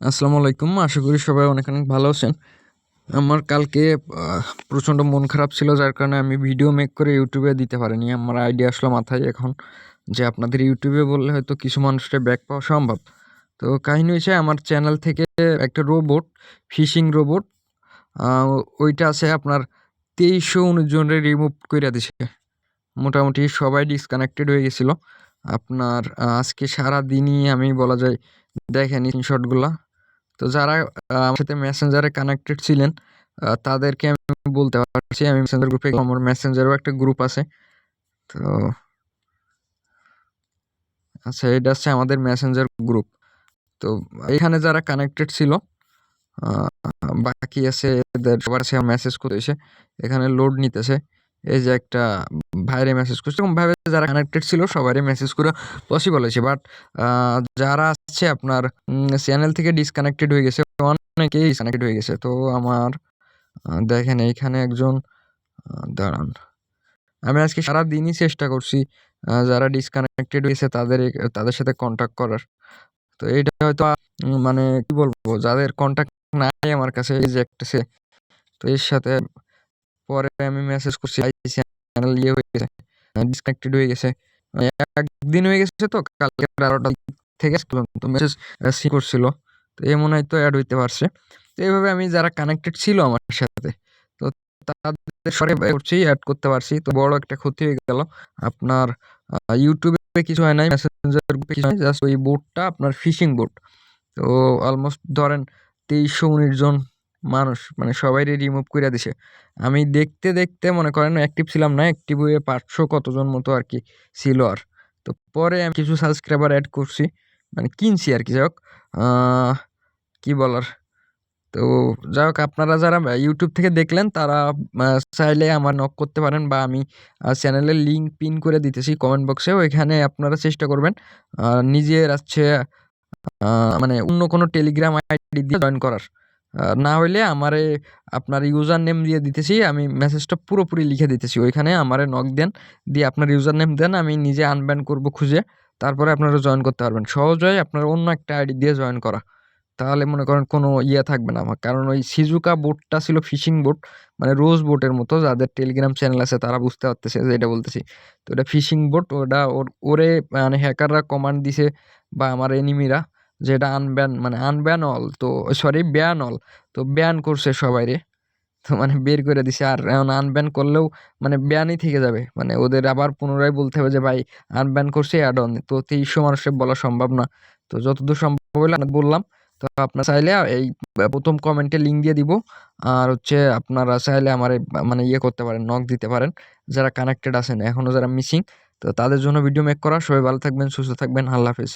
আসসালামু আলাইকুম। আশা করি সবাই অনেক অনেক ভালো আছেন। আমার কালকে প্রচণ্ড মন খারাপ ছিল, যার কারণে আমি ভিডিও মেক করে ইউটিউবে দিতে পারিনি। আমার আইডিয়া আসলো মাথায় এখন যে আপনাদের ইউটিউবে বললে হয়তো কিছু মানুষের ব্যাক পাওয়া সম্ভব। তো কাহিনী হয়েছে আমার চ্যানেল থেকে একটা রোবট ফিশিং রোবট ওইটা আছে আপনার তেইশশো উনিশ জনের রিমুভ করে দিছে। মোটামুটি সবাই ডিসকানেক্টেড হয়ে গেছিল। আপনার আজকে সারা দিনই আমি বলা যায় দেখেন স্ক্রিনশটগুলা তো যারা আমার সাথে মেসেঞ্জারে কানেক্টেড ছিলেন তাদেরকে আমি বলতে পারছি, আমি মেসেঞ্জার গ্রুপে আমার মেসেঞ্জারও একটা গ্রুপ আছে। তো আচ্ছা এটা হচ্ছে আমাদের মেসেঞ্জার গ্রুপ তো এখানে যারা কানেক্টেড ছিল বাকি আছে এদের সবার সে মেসেজ করতেছে এখানে লোড নিতেছে। এই যে একটা ভাইরে মেসেজ করছে। ভাবে যারা কানেক্টেড ছিল, সবারই মেসেজ করে পসিবল হয়েছে। বাট যারা আসছে আপনার চ্যানেল থেকে ডিসকানেক্টেড হয়ে গেছে, অনেকেই ডিসকানেক্টেড হয়ে গেছে। তো আমার দেখেন এইখানে একজন দাঁড়ান। আমি আজকে সারা দিনই চেষ্টা করছি যারা ডিসকানেক্টেড হয়েছে তাদের তাদের সাথে কন্ট্যাক্ট করার। তো এইটা হয়তো মানে কি বলব, যাদের কন্ট্যাক্ট নাই আমার কাছে, এই যে একটা সে, তো এর সাথে পরে আমি মেসেজ করছি চ্যানেল ইয়ে হয়ে গেছে ডিসকানেক্টেড হয়ে গেছে। একদিন হয়ে গেছে তো, কালকে বারোটা থেকে পর্যন্ত মেসেজ সি করছিল। তো এ মনে হয় তো অ্যাড হইতে পারছে। তো এইভাবে আমি যারা কানেক্টেড ছিল আমার সাথে, তো তাদের সরে করছি অ্যাড করতে পারছি। তো বড় একটা ক্ষতি হয়ে গেল। আপনার ইউটিউবে কিছু হয় নাই মেসেঞ্জার কিছু হয় জাস্ট ওই বোটটা আপনার ফিশিং বোট তো অলমোস্ট ধরেন তেইশশো উনিশ জন মানুষ মানে সবাইরে রিমুভ করে দিছে। আমি দেখতে দেখতে মনে করেন অ্যাক্টিভ ছিলাম না অ্যাক্টিভ হয়ে পাঁচশো কতজন মতো আর কি ছিল আর। তো পরে আমি কিছু সাবস্ক্রাইবার অ্যাড করছি মানে কিনছি আর কি, যাই হোক। কী বলার? তো যাই হোক, আপনারা যারা ইউটিউব থেকে দেখলেন, তারা চাইলে আমার নক করতে পারেন বা আমি চ্যানেলের লিঙ্ক পিন করে দিতেছি কমেন্ট বক্সে ওইখানে আপনারা চেষ্টা করবেন নিজের আছে মানে অন্য কোনো টেলিগ্রাম আইডি দিয়ে জয়েন করার। না হইলে আমারে আপনার ইউজার নেম দিয়ে দিতেছি, আমি মেসেজটা পুরোপুরি লিখে দিতেছি। ওইখানে আমারে নক দেন, দিয়ে আপনার ইউজার নেম দেন, আমি নিজে আনব্যান করব খুঁজে, তারপরে আপনারা জয়েন করতে পারবেন। সহজ হয় আপনার অন্য একটা আইডি দিয়ে জয়েন করা। তাহলে মনে করেন কোনো ইয়ে থাকবে না আমার। কারণ ওই সিজুকা বোটটা ছিল ফিশিং বোট মানে রোজ বোটের মতো, যাদের টেলিগ্রাম চ্যানেল আছে তারা বুঝতে পারতেছে যে এটা বলতেছি। তো এটা ফিশিং বোট ওটা ওর, ওরে মানে হ্যাকাররা কমান্ড দিছে বা আমার এনিমিরা যেটা আনব্যান মানে আনব্যান অল তো সরি ব্যান অল তো ব্যান করছে সবাইরে তো মানে বের করে দিছে, আর এখন আনব্যান করলেও মানে ব্যানই থেকে যাবে। মানে ওদের আবার পুনরায় বলতে হবে যে, ভাই আনব্যান করছে অ্যাড অন তো তেইশশো মানুষের বলা সম্ভব না। তো যতদূর সম্ভব হলে বললাম, তো আপনার চাইলে এই প্রথম কমেন্টে লিঙ্ক দিয়ে দিব। আর হচ্ছে আপনারা চাইলে আমার মানে ইয়ে করতে পারেন নক দিতে পারেন। যারা কানেক্টেড আছেন এখনও যারা মিসিং তো তাদের জন্য ভিডিও মেক করা। সবাই ভালো থাকবেন, সুস্থ থাকবেন। আল্লাহ হাফিজ।